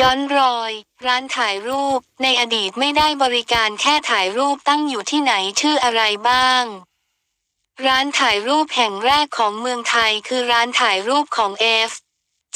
ย้อนรอย ร้านถ่ายรูป ในอดีตไม่ได้บริการแค่ถ่ายรูปตั้งอยู่ที่ไหนชื่ออะไรบ้าง ร้านถ่ายรูปแห่งแรกของเมืองไทยคือร้านถ่ายรูปของเอฟ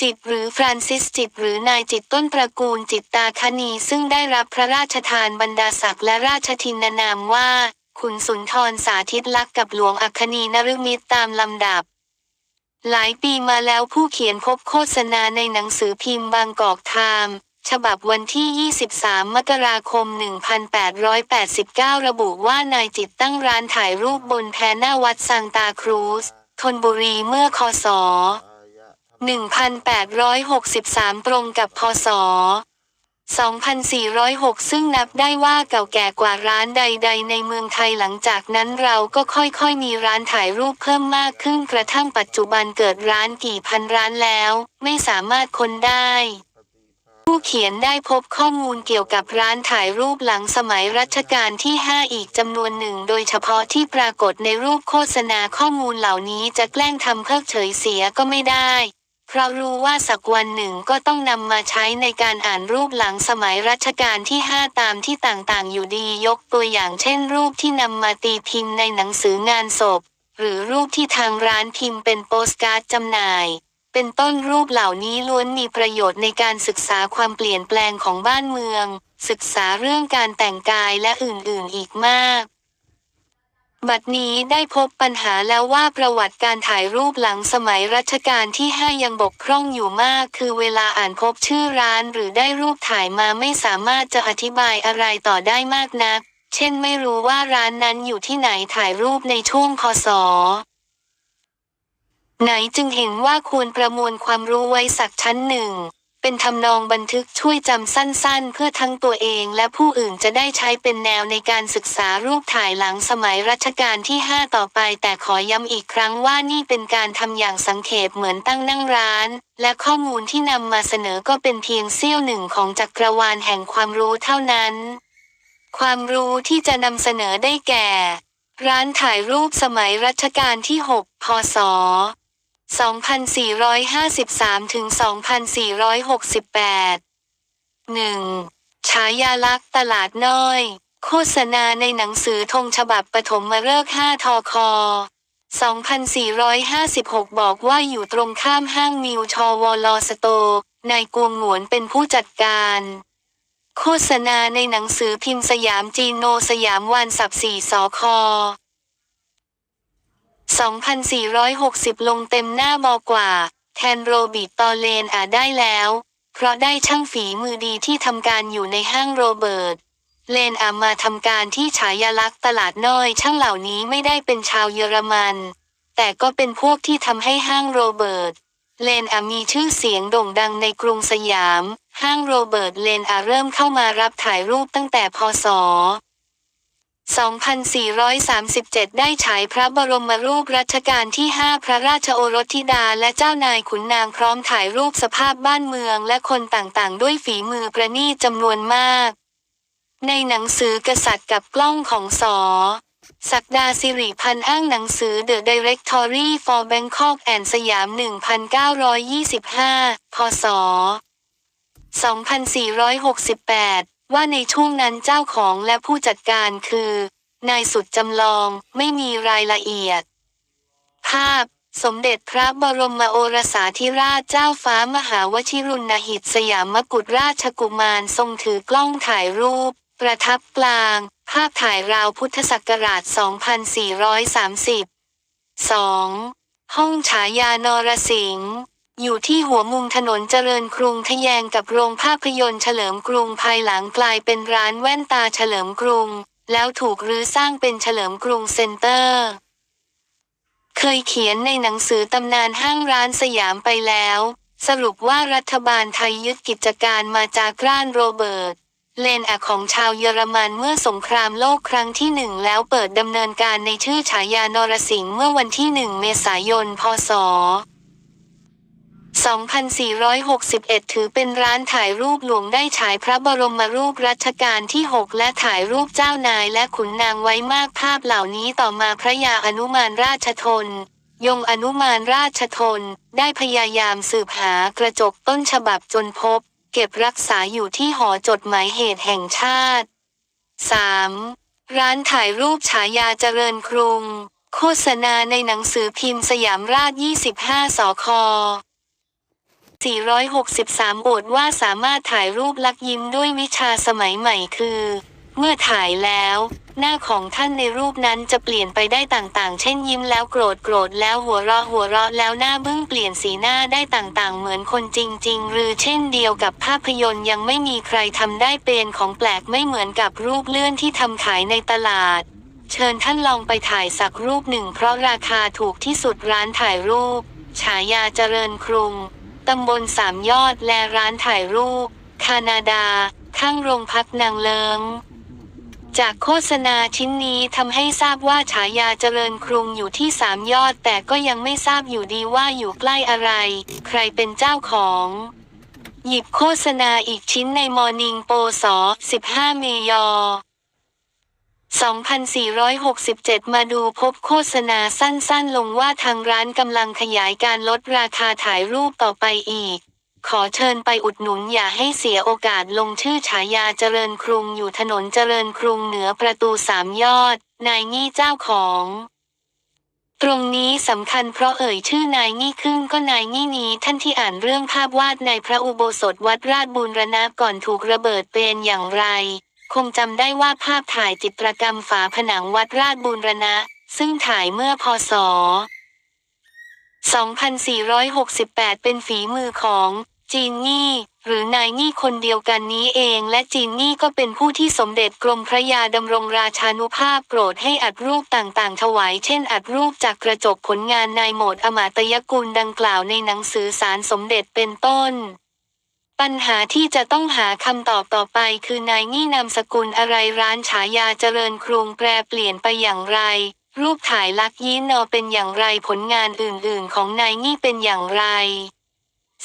จิตหรือฟรานซิสจิตหรือนายจิตต้นตระกูลจิตตาคณีซึ่งได้รับพระราชทานบรรดาศักดิ์และราชทินนามว่าขุนสุนทรสาธิตลักษ์กับหลวงอัคนีนฤมิตรตามลำดับ หลายปีมาแล้วผู้เขียนพบโฆษณาในหนังสือพิมพ์บางกอกไทม์ฉบับวันที่ 23 มกราคม 1889 ระบุว่านายจิตตั้งร้านถ่ายรูปบนแพหน้าวัดซังตาครูสธนบุรีเมื่อคศ 1863 ตรงกับพศ 2406 ซึ่งนับได้ว่าเก่าแก่กว่าร้านใด ๆ ในเมืองไทยหลังจากนั้นเราก็ค่อยๆ มีร้านถ่ายรูปเพิ่มมากขึ้นกระทั่งปัจจุบันเกิดร้านกี่พันร้านแล้ว ไม่สามารถค้นได้ ผู้เขียนได้พบข้อมูลเกี่ยวกับร้านถ่ายรูปหลังสมัยรัชกาลที่ 5 อีกจำนวนหนึ่ง โดยเฉพาะที่ปรากฏในรูปโฆษณาข้อมูลเหล่านี้จะแกล้งทำเพิกเฉยเสียก็ไม่ได้ เพราะรู้ว่าสักวันหนึ่งก็ต้องนำมาใช้ในการอ่านรูปหลังสมัยรัชกาลที่ 5 ตามที่ต่างๆ อยู่ดียกตัวอย่างเช่น รูปที่นำมาตีพิมพ์ในหนังสืองานศพ หรือรูปที่ทางร้านพิมพ์เป็นโปสการ์ดจำหน่าย เป็นต้นรูปเหล่านี้ล้วนมีประโยชน์ในการศึกษาความเปลี่ยนแปลงของบ้านเมือง ศึกษาเรื่องการแต่งกายและอื่นๆอีกมาก บัดนี้ได้พบปัญหาแล้วว่าประวัติการถ่ายรูปหลังสมัยรัชกาลที่5ยังบกพร่องอยู่มาก คือเวลาอ่านพบชื่อร้านหรือได้รูปถ่ายมาไม่สามารถจะอธิบายอะไรต่อได้มากนัก เช่นไม่รู้ว่าร้านนั้นอยู่ที่ไหนถ่ายรูปในช่วงพศไหนจึงเห็นว่าควรประมวลความรู้ไว้สักชั้นหนึ่ง เป็นทำนองบันทึกช่วยจำสั้นๆ เพื่อทั้งตัวเองและผู้อื่นจะได้ใช้เป็นแนวในการศึกษารูปถ่ายหลังสมัยรัชกาลที่ 5 ต่อไปแต่ขอย้ำอีกครั้งว่านี่เป็นการทำอย่างสังเขปเหมือนตั้งนั่งร้าน และข้อมูลที่นำมาเสนอก็เป็นเพียงเสี้ยวหนึ่งของจักรวาลแห่งความรู้เท่านั้น ความรู้ที่จะนำเสนอได้แก่ ร้านถ่ายรูปสมัยรัชกาลที่ 6 พศ 2453ถึง2468 1. ฉายาลักษ์ตลาดน้อย โฆษณาในหนังสือธงฉบับปฐมฤกษ์5ทอคอ2456 บอกว่าอยู่ตรงข้ามห้างมิวชอวอลอสโตกนายกวงหงวนเป็นผู้จัดการ โฆษณาในหนังสือพิมพ์สยามจีโนสยามวันสับสี่สอคอ 2460 ลงเต็มหน้าบอกว่า แทนโรบิตตอเลนอาได้แล้ว เพราะได้ช่างฝีมือดีที่ทำการอยู่ในห้างโรเบิร์ต เลนอามาทำการที่ฉายาลักษณ์ตลาดน้อยช่างเหล่านี้ไม่ได้เป็นชาวเยอรมัน แต่ก็เป็นพวกที่ทำให้ห้างโรเบิร์ต เลนอามีชื่อเสียงโด่งดังในกรุงสยาม ห้างโรเบิร์ตเลนอาเริ่มเข้ามารับถ่ายรูปตั้งแต่พศ 2437 ได้ฉายพระบรมรูปรัชกาลที่ 5 พระราชโอรสธิดาและเจ้านายขุนนางพร้อมถ่ายรูปสภาพบ้านเมืองและคนต่างๆ ด้วยฝีมือประณีตจำนวนมาก ในหนังสือกษัตริย์กับกล้องของสอศักดาสิริพันธ์อ้างหนังสือ The Directory for Bangkok and สยาม 1925 พศ 2468 ว่าในช่วงนั้นเจ้าของและผู้จัดการคือ นายสุดจำลองไม่มีรายละเอียด ภาพ สมเด็จพระบรมโอรสาธิราชเจ้าฟ้ามหาวชิรุณหิตสยามกุฎราชกุมารทรงถือกล้องถ่ายรูป ประทับกลาง ภาพถ่ายราวพุทธศักราช 2430 2. ห้องฉายานรสิงห์ อยู่ที่หัวมุมถนนเจริญกรุงทะแยงกับโรงภาพยนตร์เฉลิมกรุงภายหลังกลายเป็นร้านแว่นตาเฉลิมกรุง แล้วถูกรื้อสร้างเป็นเฉลิมกรุงเซ็นเตอร์ เคยเขียนในหนังสือตำนานห้างร้านสยามไปแล้ว สรุปว่ารัฐบาลไทยยึดกิจการมาจากร้านโรเบิร์ตเลนแอของชาวเยอรมันเมื่อสงครามโลกครั้งที่หนึ่งแล้วเปิดดำเนินการในชื่อฉายานรสิงห์เมื่อวันที่หนึ่งเมษายน พศ 2461 ถือเป็นร้านถ่ายรูปหลวงได้ฉายพระบรมรูปรัชกาลที่ 6 และถ่ายรูปเจ้านายและขุนนางไว้มากภาพเหล่านี้ต่อมาพระยาอนุมานราชทน ยงอนุมานราชทน ได้พยายามสืบหากระจกต้นฉบับจนพบ เก็บรักษาอยู่ที่หอจดหมายเหตุแห่งชาติ 3. ร้านถ่ายรูปฉายาเจริญกรุง โฆษณาในหนังสือพิมพ์สยามราช 25 สค 463โอดว่าสามารถถ่ายรูปลักยิ้มด้วยวิชาสมัยใหม่คือ เมื่อถ่ายแล้ว หน้าของท่านในรูปนั้นจะเปลี่ยนไปได้ต่างๆ เช่นยิ้มแล้วโกรธโกรธแล้วหัวเราะหัวเราะแล้วหน้าบึ้งเปลี่ยนสีหน้าได้ต่างๆ เหมือนคนจริง ๆ หรือเช่นเดียวกับภาพยนตร์ยังไม่มีใครทำได้เป็นของแปลกไม่เหมือนกับรูปเลื่อนที่ทำขายในตลาด เชิญท่านลองไปถ่ายสักรูปหนึ่ง เพราะราคาถูกที่สุดร้านถ่ายรูป ฉายาเจริญกรุง ตำบลสามยอดและร้านถ่ายรูป คานาดา ข้างโรงพักนางเลิง จากโฆษณาชิ้นนี้ทำให้ทราบว่าฉายาเจริญกรุงอยู่ที่สามยอด แต่ก็ยังไม่ทราบอยู่ดีว่าอยู่ใกล้อะไร ใครเป็นเจ้าของ หยิบโฆษณาอีกชิ้นในมอร์นิงโปส15 เมยอ 2467 มาดูพบโฆษณาสั้นๆ ลงว่าทางร้านกำลังขยายการลดราคาถ่ายรูปต่อไปอีก ขอเชิญไปอุดหนุนอย่าให้เสียโอกาสลงชื่อฉายาเจริญกรุงอยู่ถนนเจริญกรุงเหนือประตูสามยอด นายงี้เจ้าของ ตรงนี้สำคัญเพราะเอ่ยชื่อนายงี้ขึ้นก็นายงี้นี้ท่านที่อ่านเรื่องภาพวาดในพระอุโบสถวัดราชบูรณะก่อนถูกระเบิดเป็นอย่างไร คงจำได้ว่าภาพถ่ายจิตรกรรมฝาผนังวัดราชบูรณะ ซึ่งถ่ายเมื่อพศ 2468 เป็นฝีมือของจีนนี่หรือนายนี่คนเดียวกันนี้เอง และจีนนี่ก็เป็นผู้ที่สมเด็จกรมพระยาดำรงราชานุภาพโปรดให้อัดรูปต่างๆ ถวาย เช่น อัดรูปจากกระจกผลงานนายโหมดอมาตยกุลดังกล่าวในหนังสือสารสมเด็จเป็นต้น ปัญหาที่จะต้องหาคำตอบต่อไปคือนายนี่นามสกุลอะไรร้านฉายาเจริญกรุงแปรเปลี่ยนไปอย่างไร รูปถ่ายลักยิ้นนอเป็นอย่างไรผลงานอื่นๆ ของนายนี่เป็นอย่างไร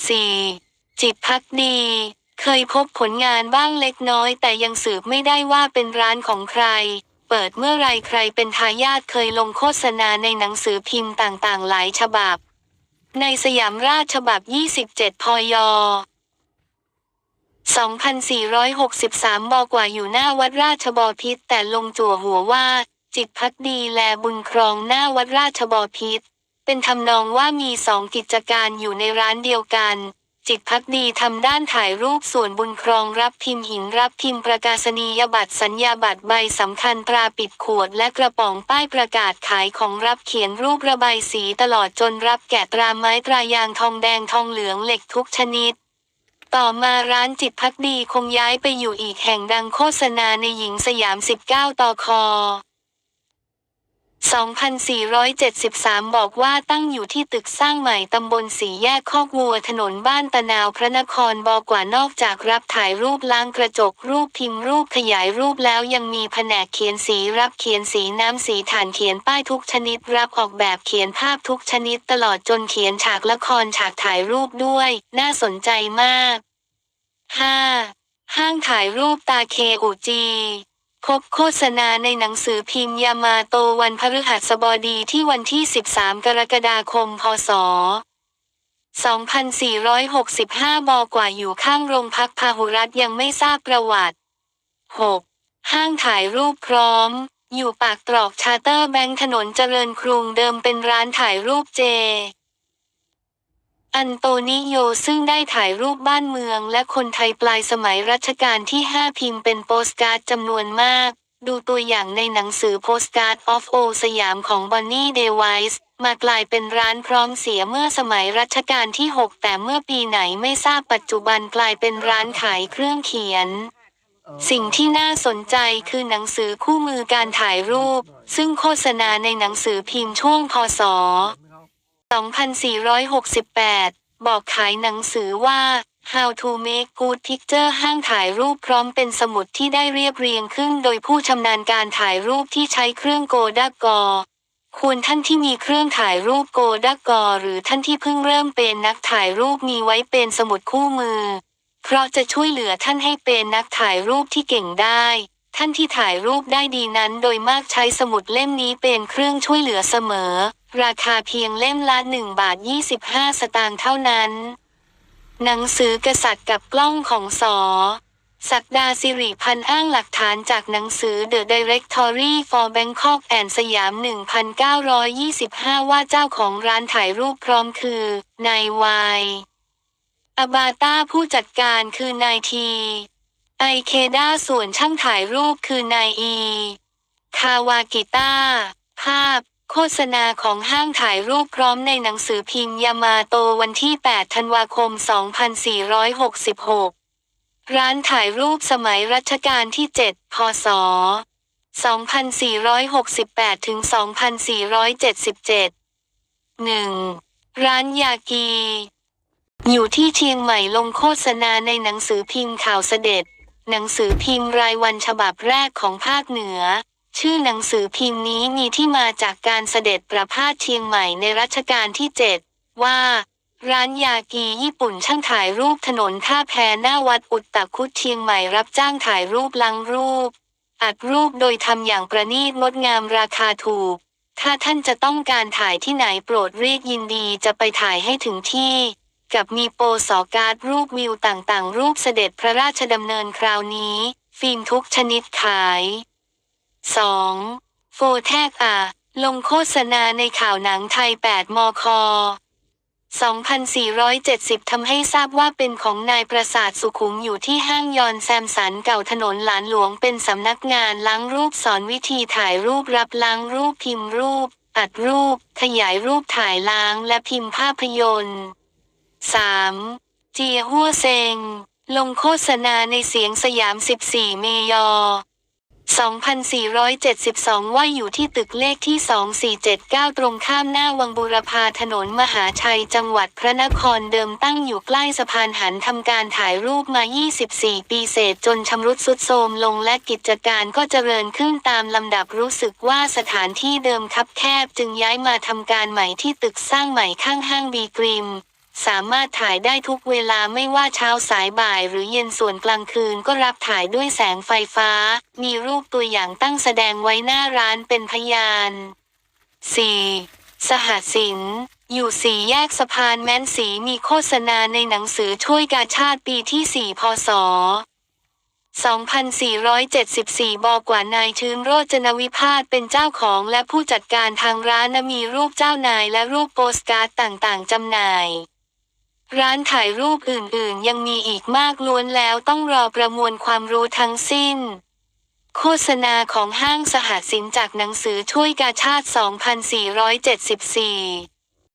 4. จิตพักดี เคยพบผลงานบ้างเล็กน้อย แต่ยังสืบไม่ได้ว่าเป็นร้านของใคร เปิดเมื่อไรใครเป็นทายาทเคยลงโฆษณาในหนังสือพิมพ์ต่างๆ หลายฉบับ ในสยามราชฉบับ 27 พย 2463 บอกว่าอยู่หน้าวัดราชบอพิตรแต่ลงจั่วหัวว่า จิตพักดีแลบุญครองหน้าวัดราชบอพิตรเป็นทำนองว่ามีสองกิจการอยู่ในร้านเดียวกัน จิตพักดีทำด้านถ่ายรูปส่วนบุญครองรับพิมพ์หินรับพิมพ์ประกาศนียบัตรสัญญาบัตรใบสำคัญตราปิดขวดและกระป๋องป้ายประกาศขายของรับเขียนรูประบายสีตลอดจนรับแกะตราไม้ตรายางทองแดงทองเหลืองเหล็กทุกชนิด ต่อมาร้านจิตพักดีคงย้ายไปอยู่อีกแห่งดังโฆษณาในหญิงสยาม 19ต่อคอ 2473 บอกว่าตั้งอยู่ที่ตึกสร้างใหม่ตำบลสีแยกคอกวัวถนนบ้านตะนาวพระนครบอกว่านอกจากรับถ่ายรูปล้างกระจกรูปพิมพ์รูปขยายรูปแล้วยังมีแผนกเขียนสีรับเขียนสีน้ำสีฐานเขียนป้ายทุกชนิด รับออกแบบเขียนภาพทุกชนิดตลอดจนเขียนฉากละครฉากถ่ายรูปด้วย น่าสนใจมาก 5. ห้างถ่ายรูปตาเคอุจี พบโฆษณาในหนังสือพิมพ์ยามาโตวันพฤหัสบดีที่วันที่ 13 กรกฎาคม พศ 2465บอกว่าอยู่ข้างโรงพักพาหุรัตยังไม่ทราบประวัติ 6. ห้างถ่ายรูปพร้อม อยู่ปากตรอกชาเตอร์แบงค์ถนนเจริญกรุงเดิมเป็นร้านถ่ายรูปเจ อันโตนิโยซึ่งได้ถ่ายรูปบ้านเมืองและคนไทยปลายสมัยรัชกาลที่ 5 พิมพ์เป็นโปสการ์ดจำนวนมาก ดูตัวอย่างในหนังสือโปสการ์ดออฟโอสยามของบอนนี่เดวิสมากลายเป็นร้านพร้อมเสียเมื่อสมัยรัชกาลที่ 6 แต่เมื่อปีไหนไม่ทราบปัจจุบันกลายเป็นร้านขายเครื่องเขียน สิ่งที่น่าสนใจคือหนังสือคู่มือการถ่ายรูป ซึ่งโฆษณาในหนังสือพิมพ์ช่วงพศ 2468 บอกขายหนังสือว่า How to make good picture ห้างถ่ายรูปพร้อมเป็นสมุดที่ได้เรียบเรียงขึ้นโดยผู้ชำนาญการถ่ายรูปที่ใช้เครื่องโกดากอควรท่านที่มีเครื่องถ่ายรูปโกดากอหรือท่านที่เพิ่งเริ่มเป็นนักถ่ายรูปมีไว้เป็นสมุดคู่มือ เพราะจะช่วยเหลือท่านให้เป็นนักถ่ายรูปที่เก่งได้ ท่านที่ถ่ายรูปได้ดีนั้นโดยมากใช้สมุดเล่มนี้เป็นเครื่องช่วยเหลือเสมอ ราคาเพียงเล่มละ1บาท25 สตางค์เท่านั้น หนังสือกษัตริย์กับกล้องของสอศักดาสิริพันธ์อ้างหลักฐานจากหนังสือ The Directory for Bangkok and สยาม 1925 ว่าเจ้าของร้านถ่ายรูปพร้อมคือ นายวายอบาต้าผู้จัดการคือนายที ไอเคด้าส่วนช่างถ่ายรูปคือนายอี คาวากิต้า ภาพ โฆษณาของห้างถ่ายรูปพร้อมในหนังสือพิมพ์ยามาโตวันที่ 8 ธันวาคม 2466 ร้านถ่ายรูปสมัยรัชกาลที่ 7 พศ 2468 ถึง 2477 1. ร้านยากี อยู่ที่เชียงใหม่ลงโฆษณาในหนังสือพิมพ์ข่าวเสด็จ หนังสือพิมพ์รายวันฉบับแรกของภาคเหนือ ชื่อหนังสือพิมพ์นี้มีที่มาจากการเสด็จประพาสเชียงใหม่ในรัชกาลที่ 7 ว่า ร้านยากีญี่ปุ่นช่างถ่ายรูปถนนท่าแพหน้าวัดอุตตคุดเชียงใหม่รับจ้างถ่ายรูปลังรูป อัดรูปโดยทำอย่างประณีตงดงามราคาถูก ถ้าท่านจะต้องการถ่ายที่ไหนโปรดเรียกยินดีจะไปถ่ายให้ถึงที่กับมีโปสอการ์ดรูปวิวต่างๆ รูปเสด็จพระราชดำเนินคราวนี้ ฟิล์มทุกชนิดขาย 2. โฟแทกอะลงโฆษณาในข่าวหนังไทย 8 มค 2470 ทำให้ทราบว่าเป็นของนายประสาทสุขุมอยู่ที่ห้างยอนแซมสันเก่าถนนหลานหลวงเป็นสำนักงานล้างรูปสอนวิธีถ่ายรูปรับล้างรูปพิมพ์รูปอัดรูป ขยายรูปถ่ายล้างและพิมพ์ภาพยนตร์ 3. เจียหัวเซง ลงโฆษณาในเสียงสยาม 14 เมยอ 2472 ว่าอยู่ที่ตึกเลขที่ 2479 ตรงข้ามหน้าวังบูรพาถนนมหาชัยจังหวัดพระนครเดิมตั้งอยู่ใกล้สะพานหันทำการถ่ายรูปมา 24 ปีเศษจนชำรุดสุดโทรมลงและกิจการก็เจริญขึ้นตามลำดับรู้สึกว่าสถานที่เดิมคับแคบจึงย้ายมาทำการใหม่ที่ตึกสร้างใหม่ข้างห้างบีกริม สามารถถ่ายได้ทุกเวลาไม่ว่าเช้าสายบ่ายหรือเย็นส่วนกลางคืนก็รับถ่ายด้วยแสงไฟฟ้า มีรูปตัวอย่างตั้งแสดงไว้หน้าร้านเป็นพยาน 4. สหสิน อยู่สี่แยกสะพานแม้นสีมีโฆษณาในหนังสือช่วยกาชาติปีที่ 4 พศ2474 บอกว่านายชื่นโรจนวิพาทเป็นเจ้าของและผู้จัดการทางร้านมีรูปเจ้านายและรูปโปสการ์ดต่างๆจำหน่าย ร้านถ่ายรูปอื่นๆ ยังมีอีกมากล้วนแล้วต้องรอประมวลความรู้ทั้งสิ้น โฆษณาของห้างสหสินจากหนังสือช่วยกาชาติ 2474